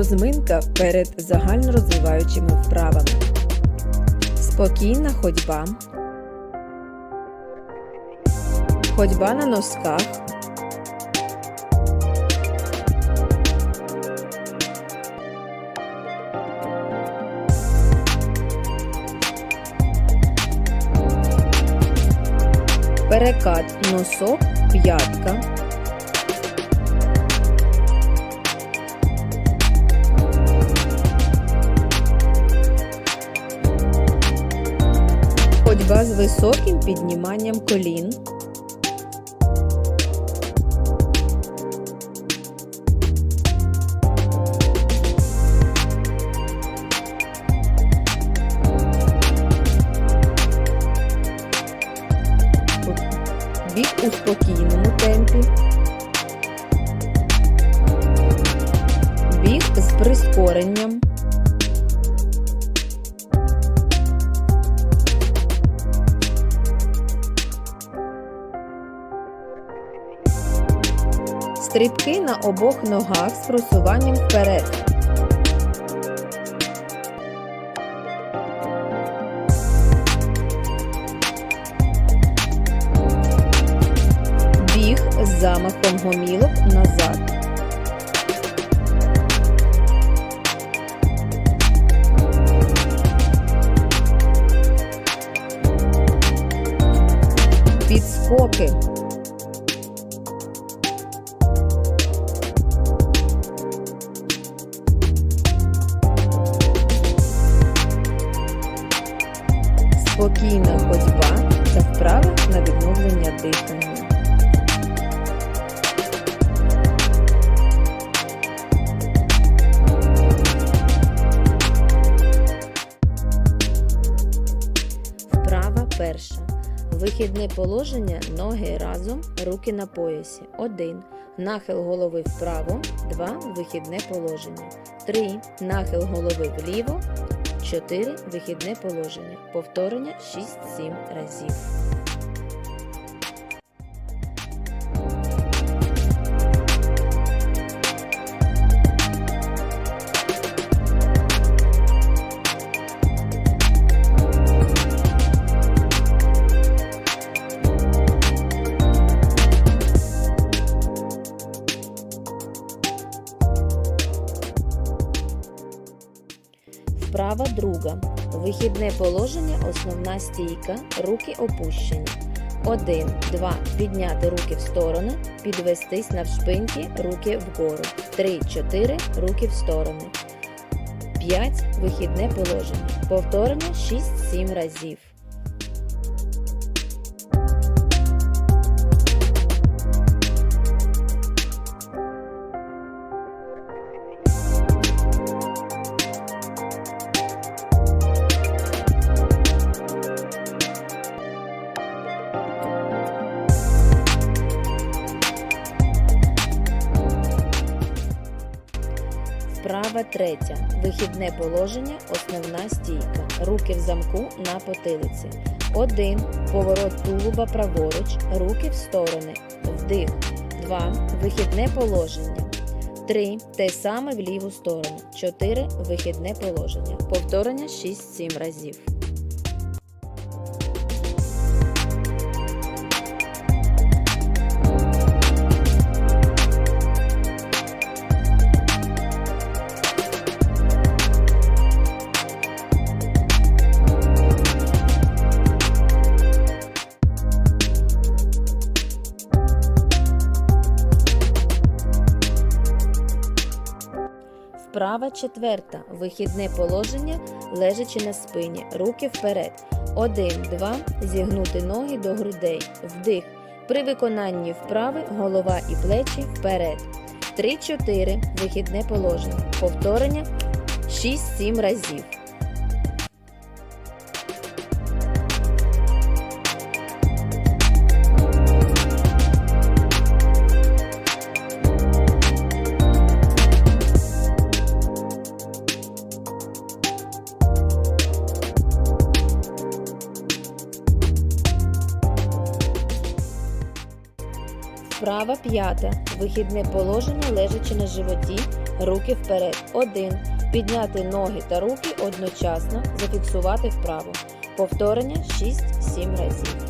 Розминка перед загальнорозвиваючими вправами. Спокійна ходьба. Ходьба на носках. Перекат носок, п'ятка. Ходьба з високим підніманням колін. Біг у спокійному темпі. Біг з прискоренням. Стрибки на обох ногах з просуванням вперед. Біг з замахом гомілок назад. Підскоки. Спокійна ходьба та вправи на відновлення дихання. Вправа перша. Вихідне положення ноги разом, руки на поясі. 1. Нахил голови вправо. 2. Вихідне положення. 3. Нахил голови вліво. 4. Вихідне положення. Повторення 6-7 разів. Вихідне положення, основна стійка, руки опущені. 1, 2. Підняти руки в сторони, підвестись навшпиньки, руки вгору. 3, 4. Руки в сторони. 5. Вихідне положення. Повторно 6-7 разів. Вправа третя. Вихідне положення, основна стійка. Руки в замку на потилиці. 1. Поворот тулуба праворуч. Руки в сторони. Вдих. 2. Вихідне положення. 3. Те саме в ліву сторону. 4. Вихідне положення. Повторення 6-7 разів. Вправа четверта. Вихідне положення, лежачи на спині. Руки вперед. 1, 2. Зігнути ноги до грудей. Вдих. При виконанні вправи голова і плечі вперед. 3, 4. Вихідне положення. Повторення 6-7 разів. Права п'ята. Вихідне положення лежачи на животі. Руки вперед. 1. Підняти ноги та руки одночасно. Зафіксувати вправо. Повторення 6-7 разів.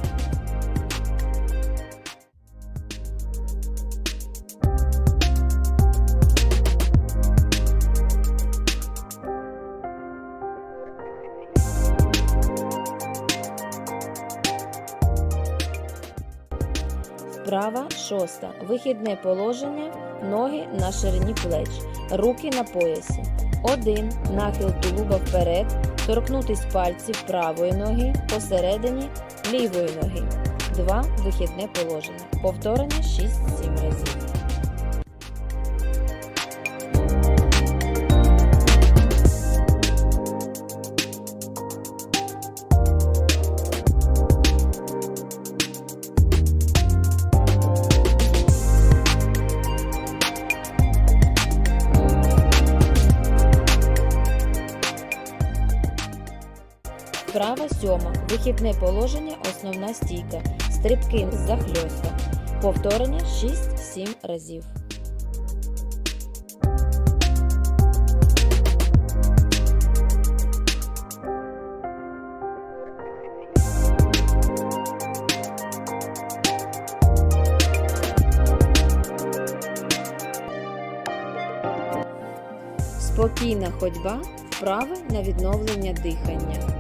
Вправа шоста. Вихідне положення. Ноги на ширині плеч. Руки на поясі. 1. Нахил тулуба вперед. Торкнутись пальців правої ноги посередині лівої ноги. 2. Вихідне положення. Повторення 6-7 разів. Вправа сьома. Вихідне положення, основна стійка. Стрибки з захльоста. Повторення 6-7 разів. Спокійна ходьба, вправи на відновлення дихання.